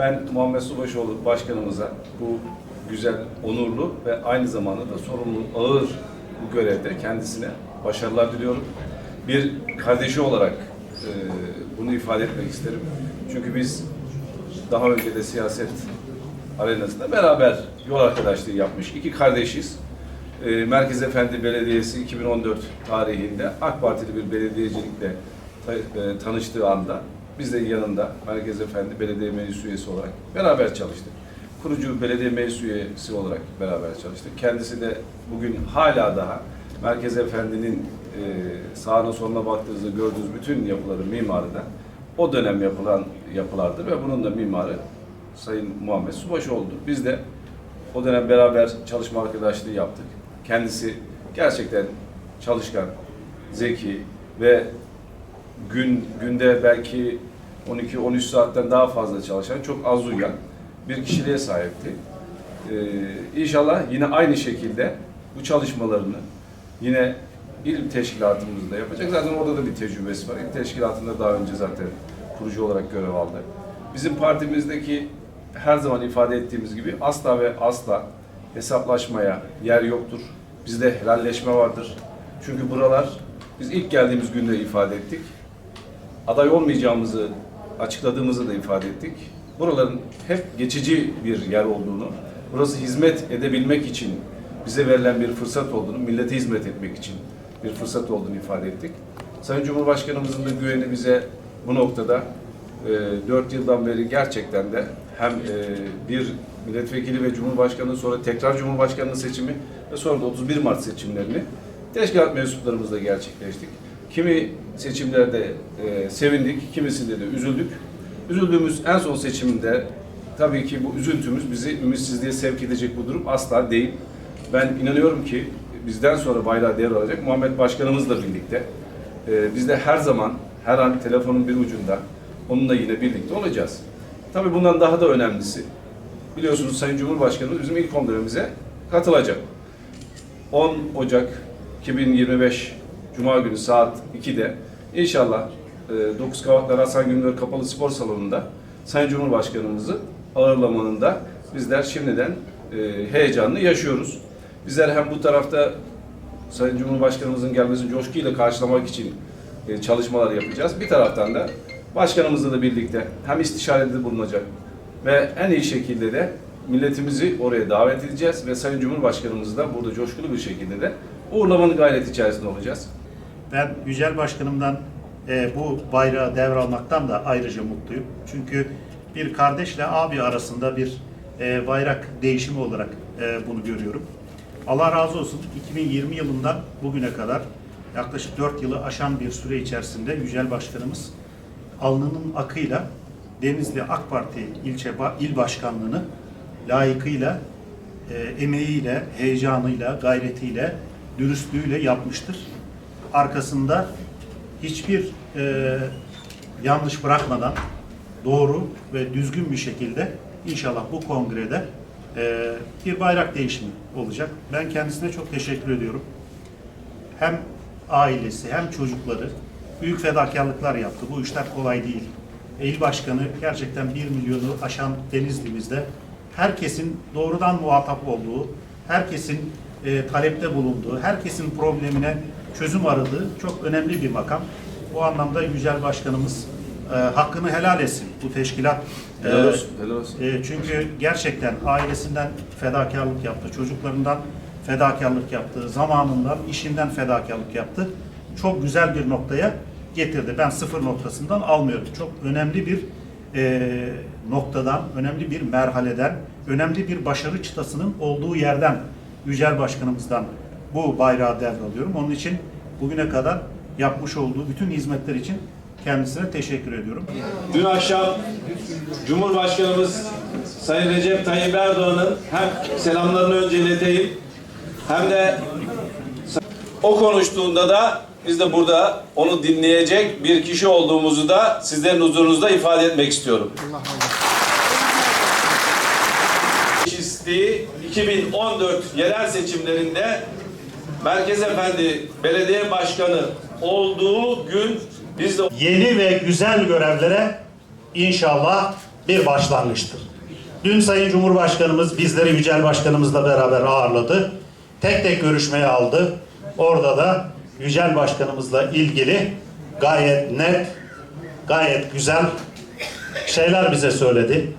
Ben Muhammed Subaşoğlu Başkanımıza bu güzel, onurlu ve aynı zamanda da sorumlu, ağır bu görevde kendisine başarılar diliyorum. Bir kardeşi olarak e, bunu ifade etmek isterim. Çünkü biz daha önce de siyaset arenasında beraber yol arkadaşlığı yapmış iki kardeşiz. E, Merkez Efendi Belediyesi 2014 tarihinde AK Partili bir belediyecilikle e, tanıştığı anda biz de yanında Merkez Efendi Belediye Meclis Üyesi olarak beraber çalıştık. Kurucu belediye meclis üyesi olarak beraber çalıştık. Kendisi de bugün hala daha Merkez Efendi'nin e, sağına soluna baktığınızda gördüğünüz bütün yapıların mimarı da o dönem yapılan yapılardır ve bunun da mimarı Sayın Muhammed Subaşoğlu'dur. Biz de o dönem beraber çalışma arkadaşlığı yaptık. Kendisi gerçekten çalışkan, zeki ve gün günde belki 12-13 saatten daha fazla çalışan, çok az uyuyan bir kişiliğe sahipti. Ee, inşallah yine aynı şekilde bu çalışmalarını yine il teşkilatımızda yapacak. Zaten orada da bir tecrübesi var. İl teşkilatında daha önce zaten kurucu olarak görev aldı. Bizim partimizdeki her zaman ifade ettiğimiz gibi asla ve asla hesaplaşmaya yer yoktur. Bizde helalleşme vardır. Çünkü buralar biz ilk geldiğimiz günde ifade ettik. Aday olmayacağımızı açıkladığımızı da ifade ettik. Buraların hep geçici bir yer olduğunu, burası hizmet edebilmek için bize verilen bir fırsat olduğunu, millete hizmet etmek için bir fırsat olduğunu ifade ettik. Sayın Cumhurbaşkanımızın da güveni bize bu noktada e, 4 yıldan beri gerçekten de hem e, bir milletvekili ve cumhurbaşkanı sonra tekrar cumhurbaşkanlığı seçimi ve sonra da 31 Mart seçimlerini teşkilat mensuplarımızla gerçekleştik. Kimi seçimlerde e, sevindik, kimisinde de üzüldük. Üzüldüğümüz en son seçimde tabii ki bu üzüntümüz bizi ümitsizliğe sevk edecek bu durum asla değil. Ben inanıyorum ki bizden sonra bayrağı devralacak Muhammed Başkanımızla birlikte e, biz de her zaman her an telefonun bir ucunda onunla yine birlikte olacağız. Tabii bundan daha da önemlisi biliyorsunuz Sayın Cumhurbaşkanımız bizim ilk kongremize katılacak. 10 Ocak 2025 Cuma günü saat 2'de inşallah e, Dokuz Kavaklar Hasan Güngör Kapalı Spor Salonu'nda Sayın Cumhurbaşkanımızı ağırlamanın da bizler şimdiden e, heyecanını yaşıyoruz. Bizler hem bu tarafta Sayın Cumhurbaşkanımızın gelmesini coşkuyla karşılamak için e, çalışmalar yapacağız. Bir taraftan da başkanımızla da birlikte hem istişarede bulunacak ve en iyi şekilde de milletimizi oraya davet edeceğiz ve Sayın Cumhurbaşkanımızı da burada coşkulu bir şekilde de uğurlamanın gayreti içerisinde olacağız. Ben Yücel Başkanım'dan e, bu bayrağı devralmaktan da ayrıca mutluyum. Çünkü bir kardeşle abi arasında bir e, bayrak değişimi olarak e, bunu görüyorum. Allah razı olsun 2020 yılından bugüne kadar yaklaşık 4 yılı aşan bir süre içerisinde Yücel Başkanımız alnının akıyla Denizli AK Parti ilçe il başkanlığını layıkıyla, e, emeğiyle, heyecanıyla, gayretiyle, dürüstlüğüyle yapmıştır. Arkasında hiçbir e, yanlış bırakmadan doğru ve düzgün bir şekilde inşallah bu kongrede e, bir bayrak değişimi olacak. Ben kendisine çok teşekkür ediyorum hem ailesi hem çocukları büyük fedakarlıklar yaptı. Bu işler kolay değil. İl başkanı gerçekten 1 milyonu aşan Denizli'mizde herkesin doğrudan muhatap olduğu, herkesin e, talepte bulunduğu, herkesin problemine çözüm aradığı çok önemli bir makam. Bu anlamda Yücel Başkanımız e, hakkını helal etsin bu teşkilat. Helal e, olsun, helal olsun. e, çünkü gerçekten ailesinden fedakarlık yaptı, çocuklarından fedakarlık yaptı, zamanından, işinden fedakarlık yaptı. Çok güzel bir noktaya getirdi. Ben sıfır noktasından almıyorum. Çok önemli bir e, noktadan, önemli bir merhaleden, önemli bir başarı çıtasının olduğu yerden Yücel Başkanımızdan bu bayrağı devralıyorum. Onun için bugüne kadar yapmış olduğu bütün hizmetler için kendisine teşekkür ediyorum. Dün akşam Cumhurbaşkanımız Sayın Recep Tayyip Erdoğan'ın hem selamlarını önce hem de o konuştuğunda da biz de burada onu dinleyecek bir kişi olduğumuzu da sizlerin huzurunuzda ifade etmek istiyorum. Meclisi 2014 yerel seçimlerinde Merkez Efendi Belediye Başkanı olduğu gün biz de yeni ve güzel görevlere inşallah bir başlangıçtır. Dün Sayın Cumhurbaşkanımız bizleri Yücel Başkanımızla beraber ağırladı. Tek tek görüşmeye aldı. Orada da Yücel Başkanımızla ilgili gayet net, gayet güzel şeyler bize söyledi.